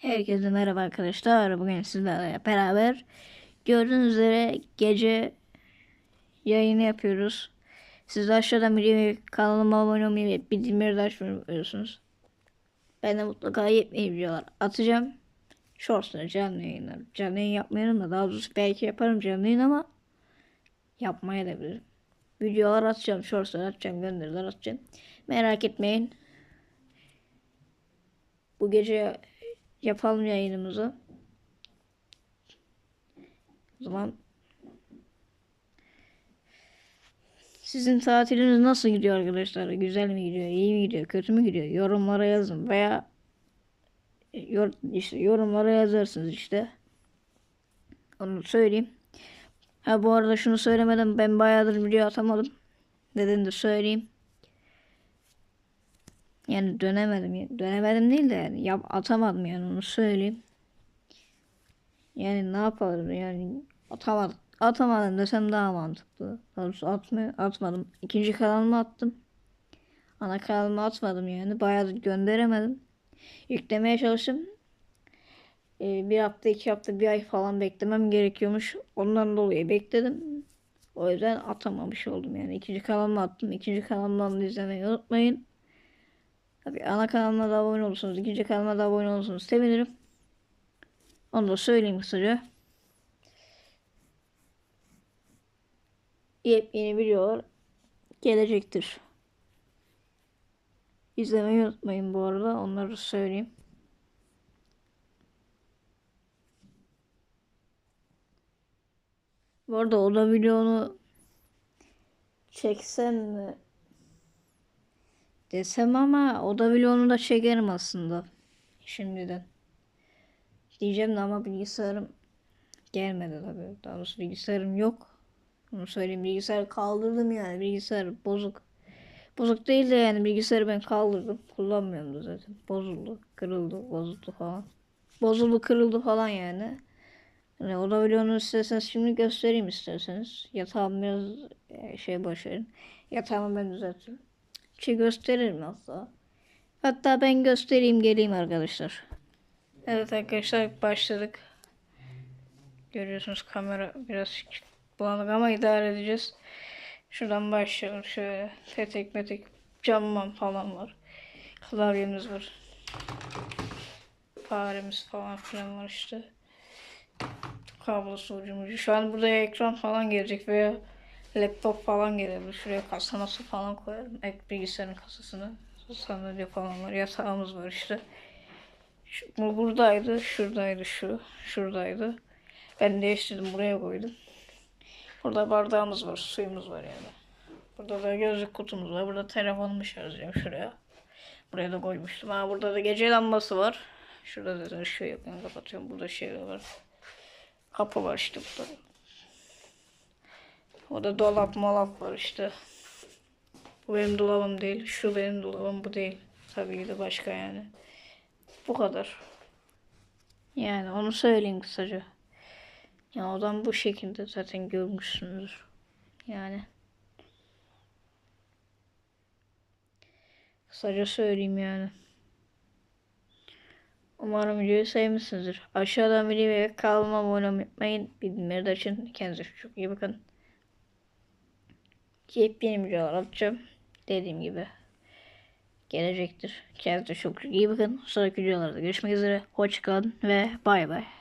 Herkese merhaba arkadaşlar. Bugün sizlerle beraber gördüğünüz üzere gece yayını yapıyoruz. Siz de aşağıdan videoyu kanalıma abone olmayı ve bildirimleri de açmayı unutmuyorsunuz. Ben de mutlaka yepyeni videolar atacağım. Shorts'ta canlı yayınlar. Canlı yayın yapmıyorum da daha doğrusu belki yaparım canlı yayın ama yapmaya da bilirim. Videolar atacağım, shorts'lar atacağım, gönderiler atacağım. Merak etmeyin. Bu gece yapalım yayınımızı. O zaman sizin tatiliniz nasıl gidiyor arkadaşlar? Güzel mi gidiyor? iyi mi gidiyor? Kötü mü gidiyor? Yorumlara yazın veya yor, işte yorumlara yazarsınız işte. Onu söyleyeyim. Ha bu arada şunu söylemedim. Ben bayağıdır video atamadım. Neden de söyleyeyim. Yani dönemedim. Dönemedim değil de yani yap, atamadım yani onu söyleyeyim. Yani ne yapalım yani atamadım. Atamadım desem daha mantıklı. Doğrusu atma, atmadım. İkinci kanalıma attım. Ana kanalıma atmadım yani. Bayağı gönderemedim. Yüklemeye çalıştım. Ee, bir hafta, iki hafta, bir ay falan beklemem gerekiyormuş. Ondan dolayı bekledim. O yüzden atamamış oldum yani. İkinci kanalıma attım. İkinci kanalımdan da izlemeyi unutmayın. Tabii ana kanalıma da abone olursunuz. ikinci kanalıma da abone olursunuz. Sevinirim. Onu da söyleyeyim kısaca. Yepyeni videolar gelecektir. İzlemeyi unutmayın bu arada. Onları söyleyeyim. Bu arada o da videonu çeksem mi? Desem ama o da vlogunu da çekerim aslında. Şimdiden. Diyeceğim de ama bilgisayarım gelmedi tabii. Daha doğrusu bilgisayarım yok. Onu söyleyeyim. Bilgisayarı kaldırdım yani. Bilgisayar bozuk. Bozuk değil de yani bilgisayarı ben kaldırdım. Kullanmıyorum da zaten. Bozuldu, kırıldı, bozuldu falan. Bozuldu, kırıldı falan yani. Yani o da vlogunu isterseniz şimdi göstereyim isterseniz. Yatağımı biraz e, şey boş verin. Yatağımı ben düzelteyim şey gösteririm hatta. Hatta ben göstereyim geleyim arkadaşlar. Evet arkadaşlar başladık. Görüyorsunuz kamera biraz bulanık ama idare edeceğiz. Şuradan başlayalım. Şöyle petek metek camman falan var. Klavyemiz var. Faremiz falan filan var işte. Kablosu ucumucu. Şu an burada ekran falan gelecek veya laptop falan gelebilir. Şuraya kasa falan koyarım. Ek bilgisayarın kasasını. Sandalye falan var. Yatağımız var işte. Şu, bu buradaydı. Şuradaydı şu. Şuradaydı. Ben değiştirdim. Buraya koydum. Burada bardağımız var. Suyumuz var yani. Burada da gözlük kutumuz var. Burada telefonumu şarj ediyorum şuraya. Buraya da koymuştum. Ha burada da gece lambası var. Şurada zaten ışığı. Ben kapatıyorum. Burada şey var. Kapı var işte burada. O da dolap molap var işte. Bu benim dolabım değil. Şu benim dolabım bu değil. Tabii ki de başka yani. Bu kadar. Yani onu söyleyeyim kısaca. Ya odam bu şekilde zaten görmüşsünüzdür. Yani. Kısaca söyleyeyim yani. Umarım videoyu sevmişsinizdir. Aşağıdan videoyu ve kanalıma abone olmayı unutmayın. Bildirimleri de açın. Kendinize çok iyi bakın yepyeni videolar atacağım. Dediğim gibi gelecektir. Kendinize çok iyi bakın. Sonraki videolarda görüşmek üzere. Hoşçakalın ve bay bay.